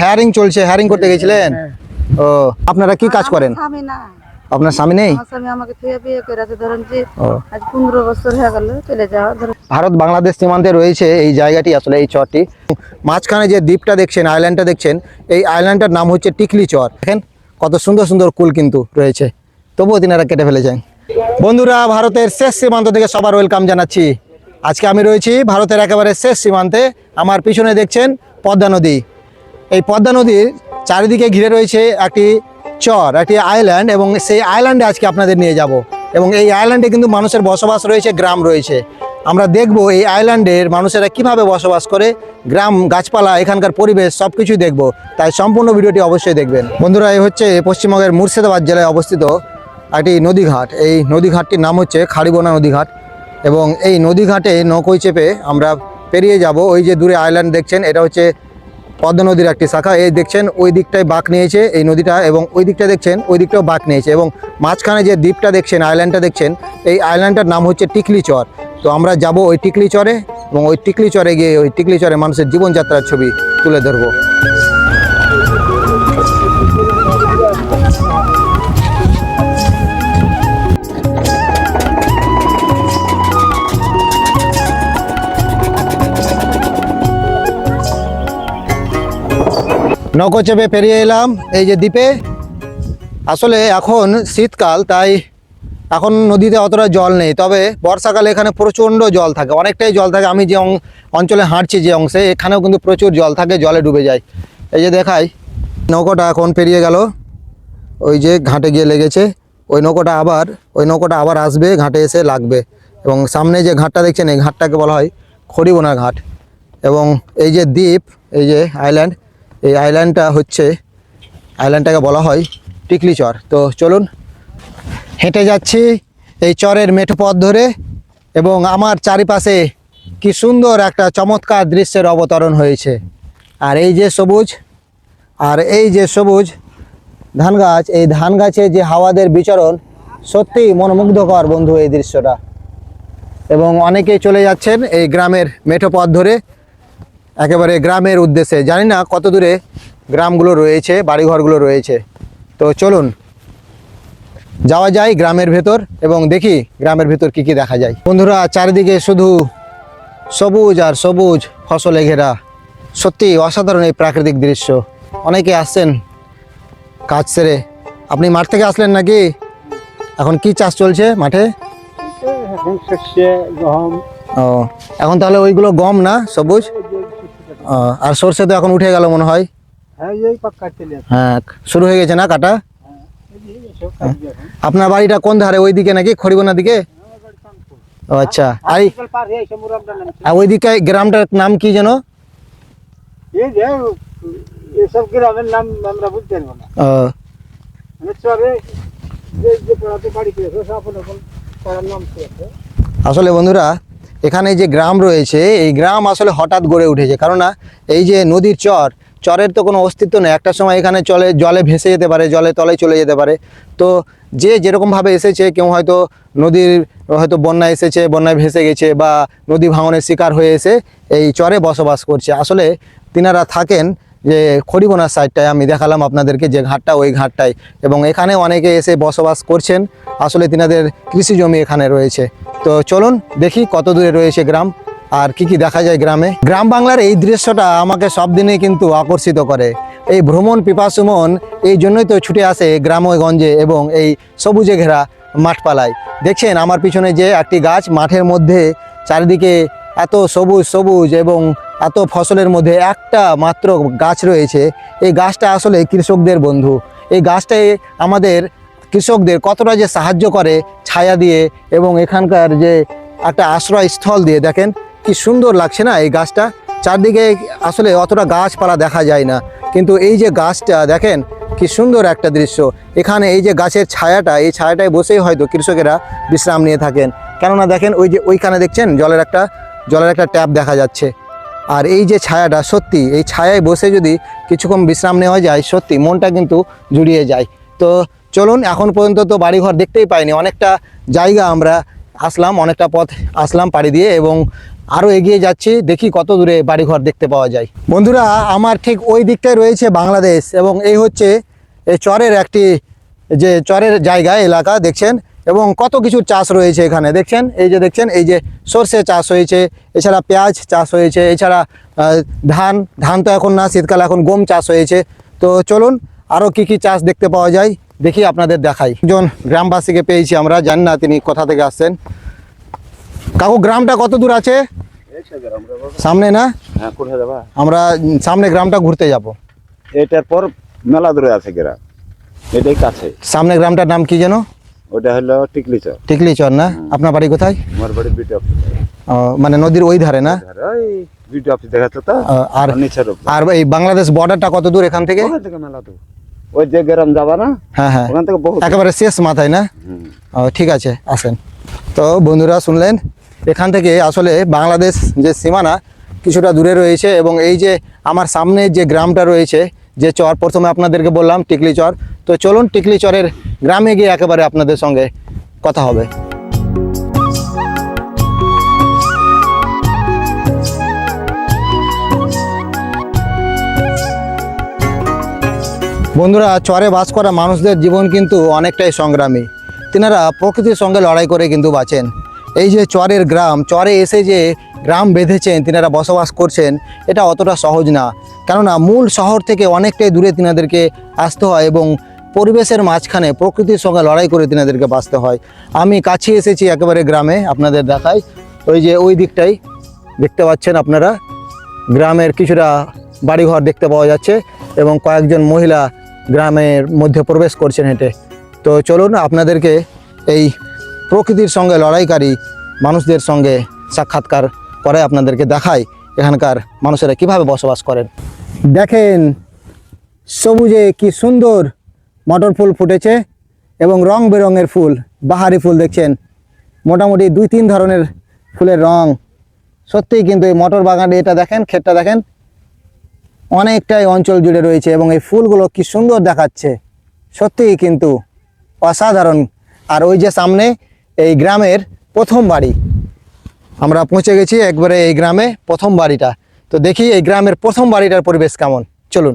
Hearing চলছে hearing করতে গেছিলেন? ও আপনারা কি কাজ করেন? স্বামী না। আপনার স্বামী নেই? হয়ে ভারত বাংলাদেশ সীমান্তে রয়েছে এই জায়গাটি আসলে এই চরটি। মাঝখানে যে দ্বীপটা দেখছেন আইল্যান্ডটা দেখছেন এই আইল্যান্ডটার নাম হচ্ছে টিকলি চর। দেখেন কত সুন্দর সুন্দর কুল কিন্তু রয়েছে। তবুও তিনারা কেটে ফেলে যায় বন্ধুরা ভারতের শেষ সীমান্ত থেকে সবার ওয়েলকাম জানাচ্ছি। আজকে আমি রয়েছি ভারতের একেবারে শেষ সীমান্তে। আমার পিছনে দেখছেন পদ্মা নদী। এই পদ্মা নদীর চারিদিকে ঘিরে রয়েছে একটি চর, একটি আইল্যান্ড এবং সেই আইল্যান্ডে আজকে আপনাদের নিয়ে যাব। এবং এই আইল্যান্ডে কিন্তু মানুষের বসবাস রয়েছে, গ্রাম রয়েছে। আমরা দেখব এই আইল্যান্ডের মানুষেরা কীভাবে বসবাস করে, গ্রাম, গাছপালা, এখানকার পরিবেশ সব কিছুই দেখব। তাই সম্পূর্ণ ভিডিওটি অবশ্যই দেখবেন। বন্ধুরা, এই হচ্ছে পশ্চিমবঙ্গের মুর্শিদাবাদ জেলায় অবস্থিত একটি নদীঘাট। এই নদীঘাটটির নাম হচ্ছে খাড়িবোনা নদীঘাট এবং এই নদীঘাটে নৌকোয় চেপে আমরা পেরিয়ে যাব। ওই যে দূরে আইল্যান্ড দেখছেন, এটা হচ্ছে পদ্মা নদীর একটি শাখা। এই দেখছেন, ওই দিকটায় বাঁক নিয়েছে এই নদীটা এবং ওই দিকটা দেখছেন, ওই দিকটাও বাঁক নিয়েছে এবং মাঝখানে যে দ্বীপটা দেখছেন আইল্যান্ডটা দেখছেন, এই আইল্যান্ডটার নাম হচ্ছে টিকলি চর। তো আমরা যাব ওই টিকলি চরে এবং ওই টিকলি চরে গিয়ে ওই টিকলি চরে মানুষের জীবনযাত্রার ছবি তুলে ধরবো। নৌকো চেপে পেরিয়ে এলাম, এই যে দ্বীপে। আসলে এখন শীতকাল, তাই এখন নদীতে অতটা জল নেই। তবে বর্ষাকালে এখানে প্রচণ্ড জল থাকে, অনেকটাই জল থাকে। আমি যে অঞ্চলে হাঁটছি যে অংশে, এখানেও কিন্তু প্রচুর জল থাকে, জলে ডুবে যায়। এই যে দেখাই, নৌকোটা এখন পেরিয়ে গেল। ওই যে ঘাটে গিয়ে লেগেছে। ওই নৌকোটা আবার, ওই নৌকোটা আবার আসবে, ঘাটে এসে লাগবে। এবং সামনে যে ঘাটটা দেখছেন, এই ঘাটটাকে বলা হয় খড়িবোনা ঘাট। এবং এই যে দ্বীপ, এই যে আইল্যান্ড এই আইল্যান্ডটা হচ্ছে আইল্যান্ডটাকে বলা হয় টিকলি চর। তো চলুন, হেঁটে যাচ্ছি এই চরের মেঠো পথ ধরে এবং আমার চারিপাশে কি সুন্দর একটা চমৎকার দৃশ্যের অবতরণ হয়েছে। আর এই যে সবুজ, আর এই যে সবুজ ধান গাছ, এই ধান গাছে যে হাওয়াদের বিচরণ, সত্যিই মনোমুগ্ধকর বন্ধু এই দৃশ্যটা। এবং অনেকেই চলে যাচ্ছেন এই গ্রামের মেঠো পথ ধরে। একেবারে গ্রামের উদ্দেশ্যে। জানি না কত দূরে গ্রামগুলো রয়েছে বাড়িঘরগুলো রয়েছে। তো চলুন যাওয়া যায় গ্রামের ভেতর এবং দেখি গ্রামের ভেতর কি কি দেখা যায়। বন্ধুরা চারিদিকে শুধু সবুজ আর সবুজ ফসলে ঘেরা। সত্যি অসাধারণ এই প্রাকৃতিক দৃশ্য। অনেকে আসছেন কাজ সেরে। আপনি মাঠ থেকে আসলেন নাকি? এখন কি চাষ চলছে মাঠে? ও এখন তাহলে ওইগুলো গম না সবুজ? আর সর্ষে তো এখন উঠে গেল মনে হয় হ্যাঁ হ্যাঁ শুরু হয়ে গেছে না কাটা আপনার বাড়িটা কোন ধারে ওই দিকে নাকি খড়িবোনা দিকে ও আচ্ছা আর হয়ে ওই দিকে গ্রামটার নাম কি যেন এই যে এসব গ্রামের নাম আমরা বুঝতে পারব না মানে আসলে বন্ধুরা এখানে যে গ্রাম রয়েছে, এই গ্রাম আসলে হঠাৎ গড়ে উঠেছে। কেননা এই যে নদীর চর, চরের তো কোনো অস্তিত্ব নেই। একটা সময় এখানে চলে, জলে ভেসে যেতে পারে, জলে তলায় চলে যেতে পারে। তো যে যেরকমভাবে এসেছে, কেউ হয়তো নদীর হয়তো বন্যা এসেছে, বন্যায় ভেসে গেছে বা নদী ভাঙনের শিকার হয়ে এসে এই চরে বসবাস করছে। আসলে তিনারা থাকেন যে খড়িবোনার সাইডটায় আমি দেখালাম আপনাদেরকে যে ঘাটটা, ওই ঘাটটায়। এবং এখানে অনেকে এসে বসবাস করছেন। আসলে তিনাদের কৃষি জমি এখানে রয়েছে। তো চলুন দেখি কত দূরে রয়েছে গ্রাম আর কি কি দেখা যায় গ্রামে। গ্রাম বাংলার এই দৃশ্যটা আমাকে সব দিনই কিন্তু আকর্ষিত করে। এই ভ্রমণ পিপাসুমন এই জন্যই তো ছুটে আসে গ্রামে গঞ্জে এবং এই সবুজে ঘেরা মাঠপালায়। দেখছেন, আমার পিছনে যে একটি গাছ, মাঠের মধ্যে চারিদিকে এত সবুজ সবুজ এবং এত ফসলের মধ্যে একটা মাত্র গাছ রয়েছে। এই গাছটা আসলে কৃষকদের বন্ধু। এই গাছটাই আমাদের কৃষকদের কতটা যে সাহায্য করে ছায়া দিয়ে এবং এখানকার যে একটা আশ্রয়স্থল দিয়ে। দেখেন, কি সুন্দর লাগছে না এই গাছটা? চারদিকে আসলে অতটা গাছপালা দেখা যায় না। কিন্তু এই যে গাছটা, দেখেন, কি সুন্দর একটা দৃশ্য। এখানে এই যে গাছের ছায়াটা, এই ছায়াটায় বসেই হয়তো কৃষকেরা বিশ্রাম নিয়ে থাকেন। কেননা দেখেন, ওই যে ওইখানে দেখছেন, জলের একটা জলের একটা ট্যাপ দেখা যাচ্ছে। আর এই যে ছায়াটা, সত্যি, এই ছায়ায় বসে যদি কিছুক্ষণ বিশ্রাম নেওয়া যায়, সত্যি মনটা কিন্তু জুড়িয়ে যায়। তো চলুন, এখন পর্যন্ত তো বাড়িঘর দেখতেই পাইনি। অনেকটা জায়গা আমরা আসলাম, অনেকটা পথ আসলাম পাড়ি দিয়ে এবং আরও এগিয়ে যাচ্ছি। দেখি কত দূরে বাড়িঘর দেখতে পাওয়া যায়। বন্ধুরা, আমার ঠিক ওই দিকটায় রয়েছে বাংলাদেশ এবং এই হচ্ছে এই চরের একটি, যে চরের জায়গা, এলাকা, দেখছেন? এবং কত কিছু চাষ রয়েছে এখানে দেখছেন? এই যে দেখছেন এই যে সর্ষে চাষ হয়েছে এছাড়া পেঁয়াজ চাষ হয়েছে এছাড়া ধান ধান তো এখন না শীতকালে এখন গম চাষ হয়েছে। তো চলুন আরও কি কি চাষ দেখতে পাওয়া যায় দেখি আপনাদের দেখাই। একজন গ্রামবাসীকে পেয়েছি আমরা জানি না তিনি কোথা থেকে আসছেন। কাকু গ্রামটা কত দূর আছে? সামনে না? হ্যাঁ আমরা সামনে গ্রামটা ঘুরতে যাব। এটার পর মেলা দূরে আছে গ্রাম। এটাই কাছে। সামনে গ্রামটার নাম কি যেন? ওটা হলো টিকলি চর টিকলি চর না আপনার বাড়ি কোথায়? আমার বাড়ি বিটি অফিস। মানে নদীর ওই ধারে না? ওই বিটি অফিস দেখাচ্ছে তো। আর নিচের আর এই বাংলাদেশ বর্ডারটা কত দূর এখান থেকে? ওখান থেকে মেলা দূর। ওই যে গ্রাম যাবা না হ্যাঁ হ্যাঁ। ওখান থেকে বহুত একেবারে শেষ মাথায় না? ঠিক আছে আসেন। তো বন্ধুরা শুনলেন? এখান থেকে আসলে বাংলাদেশ যে সীমানা কিছুটা দূরে রয়েছে এবং এই যে আমার সামনে যে গ্রামটা রয়েছে যে চর প্রথমে আপনাদেরকে বললাম টিকলি চর তো চলুন টিকলি চরের গ্রামে গিয়ে একেবারে আপনাদের সঙ্গে কথা হবে। বন্ধুরা, চরে বাস করা মানুষদের জীবন কিন্তু অনেকটাই সংগ্রামী। তিনারা প্রকৃতির সঙ্গে লড়াই করে কিন্তু বাঁচেন। এই যে চরের গ্রাম, চরে এসে যে গ্রাম বেঁধেছেন, তিনারা বসবাস করছেন, এটা অতটা সহজ না। কেননা মূল শহর থেকে অনেকটাই দূরে তিনাদেরকে আসতে হয় এবং পরিবেশের মাঝখানে প্রকৃতির সঙ্গে লড়াই করে তিনাদেরকে বাঁচতে হয়। আমি কাছে এসেছি একেবারে গ্রামে, আপনাদের দেখাই। ওই যে ওই দিকটাই দেখতে পাচ্ছেন আপনারা। গ্রামের কিছুটা বাড়িঘর দেখতে পাওয়া যাচ্ছে এবং কয়েকজন মহিলা গ্রামের মধ্যে প্রবেশ করছেন হেঁটে। তো চলুন আপনাদেরকে এই প্রকৃতির সঙ্গে লড়াইকারী মানুষদের সঙ্গে সাক্ষাৎকার করে আপনাদেরকে দেখাই এখানকার মানুষেরা কীভাবে বসবাস করেন। দেখেন, সবুজে কি সুন্দর মটর ফুল ফুটেছে এবং রং বেরঙের ফুল, বাহারি ফুল দেখছেন। মোটামুটি দুই তিন ধরনের ফুলের রং। সত্যিই কিন্তু এই মটর বাগানে এটা দেখেন, ক্ষেতটা দেখেন, অনেকটাই অঞ্চল জুড়ে রয়েছে এবং এই ফুলগুলো কি সুন্দর দেখাচ্ছে। সত্যিই কিন্তু অসাধারণ। আর ওই যে সামনে এই গ্রামের প্রথম বাড়ি। আমরা পৌঁছে গেছি একবারে এই গ্রামে প্রথম বাড়িটা। তো দেখি এই গ্রামের প্রথম বাড়িটার পরিবেশ কেমন। চলুন।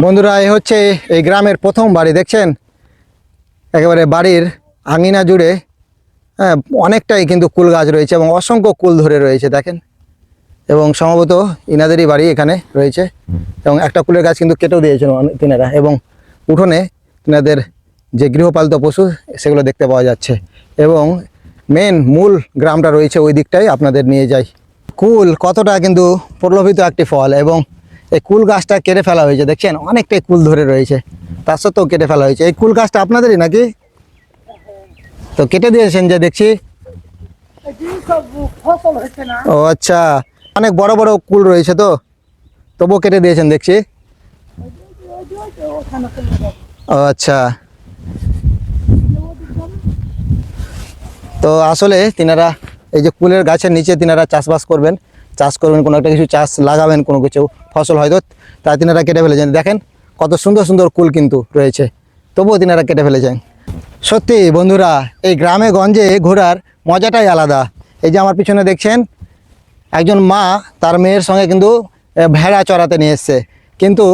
বন্ধুরা, এ হচ্ছে এই গ্রামের প্রথম বাড়ি, দেখছেন? একেবারে বাড়ির আঙিনা জুড়ে হ্যাঁ অনেকটাই কিন্তু কুল গাছ রয়েছে এবং অসংখ্য কুল ধরে রয়েছে, দেখেন? এবং সম্ভবত ইনাদেরই বাড়ি এখানে রয়েছে। এবং একটা কুলের গাছ কিন্তু কেটেও দিয়েছেন তিনারা। এবং উঠোনে তিনাদের যে গৃহপালিত পশু, সেগুলো দেখতে পাওয়া যাচ্ছে। এবং মেন মূল গ্রামটা রয়েছে ওই দিকটাই আপনাদের নিয়ে যাই। কুল কতটা কিন্তু প্রলোভিত একটি ফল এবং এই কুল গাছটা কেটে ফেলা হয়েছে, দেখছেন? অনেকটাই কুল ধরে রয়েছে। তার সত্ত্বেও কেটে ফেলা হয়েছে। এই কুল গাছটা আপনাদেরই নাকি? তো কেটে দিয়েছেন যে, দেখছি। ও আচ্ছা। অনেক বড় বড় কুল রয়েছে তো। তবুও কেটে দিয়েছেন, দেখছি। ও আচ্ছা। তো আসলে তিনারা, এই যে কুলের গাছের নিচে তিনারা চাষবাস করবেন। চাষ করবেন, কোনো একটা কিছু চাষ লাগাবেন, কোনো কিছু। ফসল হয়তো তা তিনারা কেটে ফেলেছেন দেখেন কত সুন্দর সুন্দর কুল কিন্তু রয়েছে। তবুও তিনারা কেটে ফেলেছেন সত্যি বন্ধুরা, এই গ্রামে গঞ্জে ঘোরার মজাটাই আলাদা। এই যে আমার পিছনে দেখছেন, একজন মা তার মেয়ের সঙ্গে কিন্তু ভেড়া চড়াতে নিয়ে এসছে। কিন্তু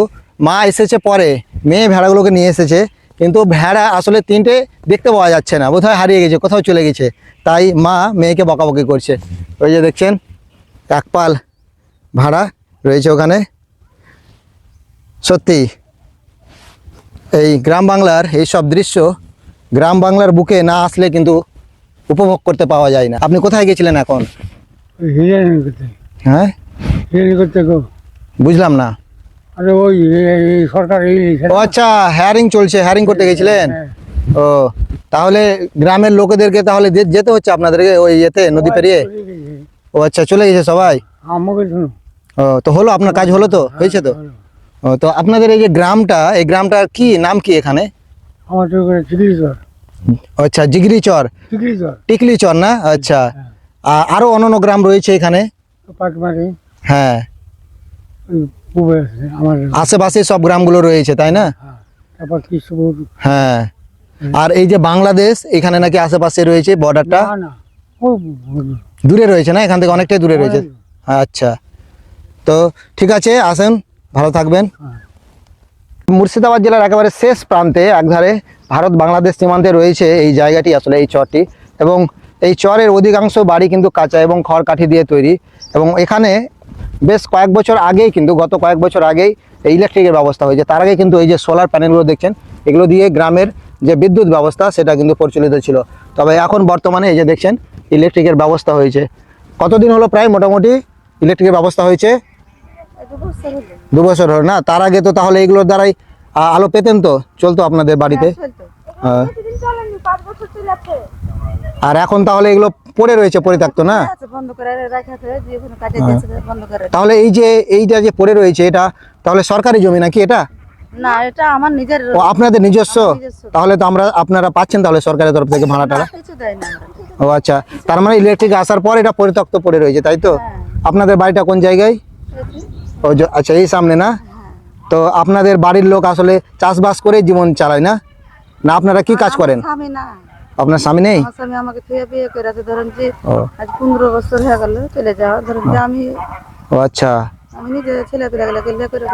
মা এসেছে পরে, মেয়ে ভেড়াগুলোকে নিয়ে এসেছে। কিন্তু ভেড়া আসলে তিনটে দেখতে পাওয়া যাচ্ছে না, বোধহয় হারিয়ে গেছে, কোথাও চলে গেছে। তাই মা মেয়েকে বকাবকি করছে। ওই যে দেখছেন একপাল ভাড়া রয়েছে ওখানে। সত্যি এই গ্রাম বাংলার এই সব দৃশ্য গ্রাম বাংলার বুকে না আসলে কিন্তু উপভোগ করতে পাওয়া যায় না। আপনি কোথায় গেছিলেন এখন? হ্যাঁ? বুঝলাম না। আরে ওই সরকার ও আচ্ছা হেয়ারিং চলছে হেয়ারিং করতে গেছিলেন? হ্যাঁ। ও তাহলে গ্রামের লোকেদেরকে তাহলে যেতে হচ্ছে আপনাদেরকে ওই ইয়েতে নদী পেরিয়ে? ও আচ্ছা চলে গেছে সবাই? আমাকে শুনো। তো হলো আপনার কাজ হলো তো? হয়েছে তো? তো আপনাদের এই যে গ্রামটা এই গ্রামটার কি নাম কি এখানে? আচ্ছা জিগরি চর। চর। টিকলি চর না? আচ্ছা। আরও অন্যান্য গ্রাম রয়েছে এখানে? হ্যাঁ। আশেপাশে সব গ্রামগুলো রয়েছে তাই না? হ্যাঁ। হ্যাঁ। আর এই যে বাংলাদেশ এখানে নাকি আশেপাশে রয়েছে বর্ডারটা দূরে রয়েছে না? এখান থেকে অনেকটাই দূরে রয়েছে। আচ্ছা। তো ঠিক আছে, আসেন, ভালো থাকবেন। মুর্শিদাবাদ জেলার একেবারে শেষ প্রান্তে, একধারে ভারত বাংলাদেশ সীমান্তে রয়েছে এই জায়গাটি, আসলে এই চরটি। এবং এই চরের অধিকাংশ বাড়ি কিন্তু কাঁচা এবং খড়কাঠি দিয়ে তৈরি। এবং এখানে বেশ কয়েক বছর আগেই কিন্তু, গত কয়েক বছর আগেই এই ইলেকট্রিকের ব্যবস্থা হয়েছে। তার আগে কিন্তু এই যে সোলার প্যানেলগুলো দেখছেন, এগুলো দিয়ে গ্রামের যে বিদ্যুৎ ব্যবস্থা, সেটা কিন্তু প্রচলিত ছিল। তবে এখন বর্তমানে এই যে দেখছেন, ইলেকট্রিকের ব্যবস্থা হয়েছে। কতদিন হলো প্রায় মোটামুটি ইলেকট্রিকের ব্যবস্থা হয়েছে? দু বছর হলো না? তার আগে তো তাহলে এগুলোর দ্বারাই আলো পেতেন তো? চলতো আপনাদের বাড়িতে? হ্যাঁ, চলতো হ্যাঁ। আর এখন তাহলে এগুলো পড়ে রয়েছে পরিত্যক্ত না? আছে বন্ধ করে রাখাতে যে কোনো কাজে দিয়েছে বন্ধ করে তাহলে এই যে এইটা যে পড়ে রয়েছে এটা তাহলে সরকারি জমি নাকি এটা? না এটা আমার নিজের ও আপনাদের নিজস্ব? তাহলে তো আমরা আপনারা পাচ্ছেন তাহলে সরকারের তরফ থেকে ভাড়া টাড়া কিছু দেয় না আমরা। ও আচ্ছা। তার মানে ইলেকট্রিক আসার পর এটা পরিত্যক্ত পড়ে রয়েছে তাই তো? হ্যাঁ। আপনাদের বাড়িটা কোন জায়গায়? ও আচ্ছা এই সামনে না? তো আপনাদের বাড়ির লোক আসলে চাষবাস করে জীবন চালায় না? না আপনারা কি কাজ করেন? আপনার স্বামী নেই? স্বামী আমাকে থেকে বিয়ে করে ধরেন যে আজ পনেরো বছর হয়ে গেল চলে যাওয়া। ধরেন যে আমি ও আচ্ছা। আমি নিজে ছেলে পেলাগুলোকে করে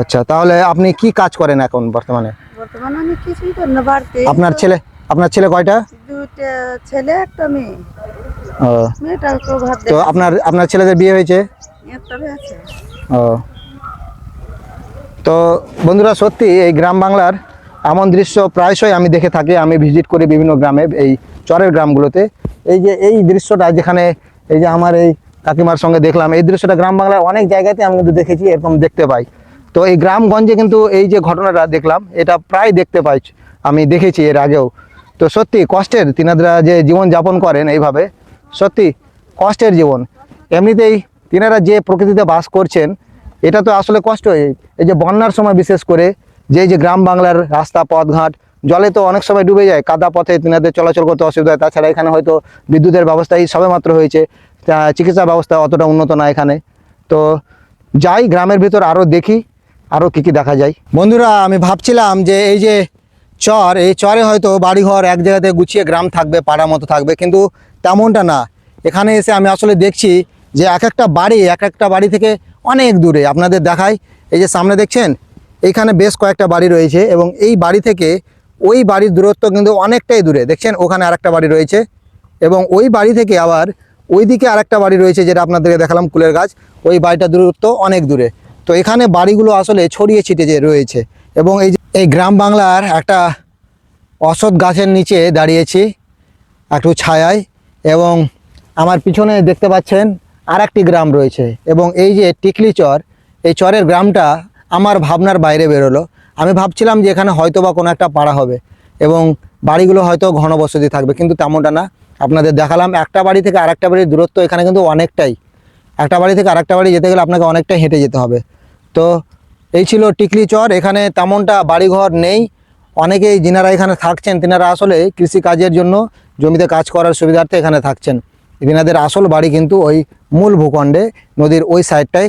আচ্ছা তাহলে আপনি কি কাজ করেন এখন বর্তমানে? বর্তমানে আমি কিছুই করি না বাড়তে। আপনার ছেলে আপনার ছেলে কয়টা? দুইটা ছেলে একটা মেয়ে। ও। তো আপনার আপনার ছেলেদের বিয়ে হয়েছে? ও। তো বন্ধুরা, সত্যি এই গ্রাম বাংলার এমন দৃশ্য প্রায়শই আমি দেখে থাকি। আমি ভিজিট করি বিভিন্ন গ্রামে এই চরের গ্রামগুলোতে। এই যে এই দৃশ্যটা যেখানে এই যে আমার এই কাকিমার সঙ্গে দেখলাম, এই দৃশ্যটা গ্রাম বাংলার অনেক জায়গাতে আমি কিন্তু দেখেছি, এরকম দেখতে পাই। তো এই গ্রামগঞ্জে কিন্তু এই যে ঘটনাটা দেখলাম, এটা প্রায় দেখতে পাই, আমি দেখেছি এর আগেও। তো সত্যি কষ্টের তিনারা যে জীবন যাপন করেন এইভাবে, সত্যি কষ্টের জীবন। এমনিতেই তিনারা যে প্রকৃতিতে বাস করছেন, এটা তো আসলে কষ্ট। এই এই যে বন্যার সময় বিশেষ করে যে যে গ্রাম বাংলার রাস্তা, পথঘাট, জলে তো অনেক সময় ডুবে যায়, কাদা পথে তিনাদের চলাচল করতে অসুবিধা হয়। তাছাড়া এখানে হয়তো বিদ্যুতের ব্যবস্থা এই সবে মাত্র হয়েছে চিকিৎসা ব্যবস্থা অতটা উন্নত না এখানে। তো যাই, গ্রামের ভিতর আরও দেখি আরও কী কী দেখা যায়। বন্ধুরা, আমি ভাবছিলাম যে এই যে চর, এই চরে হয়তো বাড়িঘর এক জায়গাতে গুছিয়ে গ্রাম থাকবে পাড়া মতো থাকবে, কিন্তু তেমনটা না। এখানে এসে আমি আসলে দেখছি যে এক একটা বাড়ি, এক একটা বাড়ি থেকে অনেক দূরে। আপনাদের দেখায় এই যে সামনে দেখছেন এইখানে বেশ কয়েকটা বাড়ি রয়েছে এবং এই বাড়ি থেকে ওই বাড়ির দূরত্ব কিন্তু অনেকটাই দূরে। দেখছেন, ওখানে আরেকটা বাড়ি রয়েছে এবং ওই বাড়ি থেকে আবার ওইদিকে আরেকটা বাড়ি রয়েছে যেটা আপনাদেরকে দেখালাম, কুলের গাছ। ওই বাড়িটা দূরত্ব অনেক দূরে। তো এখানে বাড়িগুলো আসলে ছড়িয়ে ছিটিয়ে যে রয়েছে এবং এই এই গ্রাম বাংলার একটা অসৎ গাছের নিচে দাঁড়িয়েছি, একটু ছায়ায় এবং আমার পিছনে দেখতে পাচ্ছেন আর একটি গ্রাম রয়েছে এবং এই যে টিকলি চর, এই চরের গ্রামটা আমার ভাবনার বাইরে বেরোলো। আমি ভাবছিলাম যে এখানে হয়তো বা কোনো একটা পাড়া হবে এবং বাড়িগুলো হয়তো ঘনবসতি থাকবে, কিন্তু তেমনটা না। আপনাদের দেখালাম একটা বাড়ি থেকে আরেকটা বাড়ির দূরত্ব এখানে কিন্তু অনেকটাই। একটা বাড়ি থেকে আরেকটা বাড়ি যেতে গেলে আপনাকে অনেকটাই হেঁটে যেতে হবে। তো এই ছিল টিকলি চর, এখানে তেমনটা বাড়িঘর নেই। অনেকেই যিনারা এখানে থাকছেন, তিনারা আসলে কৃষিকাজের জন্য জমিতে কাজ করার সুবিধার্থে এখানে থাকছেন। তিনাদের আসল বাড়ি কিন্তু ওই মূল ভূখণ্ডে, নদীর ওই সাইডটায়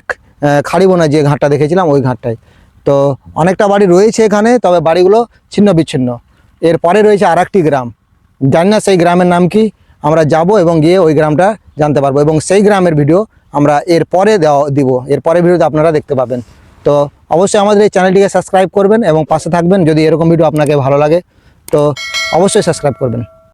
খাড়িবোনা যে ঘাটটা দেখেছিলাম, ওই ঘাটটায়। তো অনেকটা বাড়ি রয়েছে এখানে, তবে বাড়িগুলো ছিন্ন বিচ্ছিন্ন। এরপরে রয়েছে আর গ্রাম। জানি না সেই গ্রামের নাম কি, আমরা যাব এবং গিয়ে ওই গ্রামটা জানতে পারব। এবং সেই গ্রামের ভিডিও আমরা এর পরে দেওয়া, দিব। এর পরের ভিডিওতে আপনারা দেখতে পাবেন। তো অবশ্যই আমাদের এই চ্যানেলটিকে সাবস্ক্রাইব করবেন এবং পাশে থাকবেন যদি এরকম ভিডিও আপনাকে ভালো লাগে। তো অবশ্যই সাবস্ক্রাইব করবেন।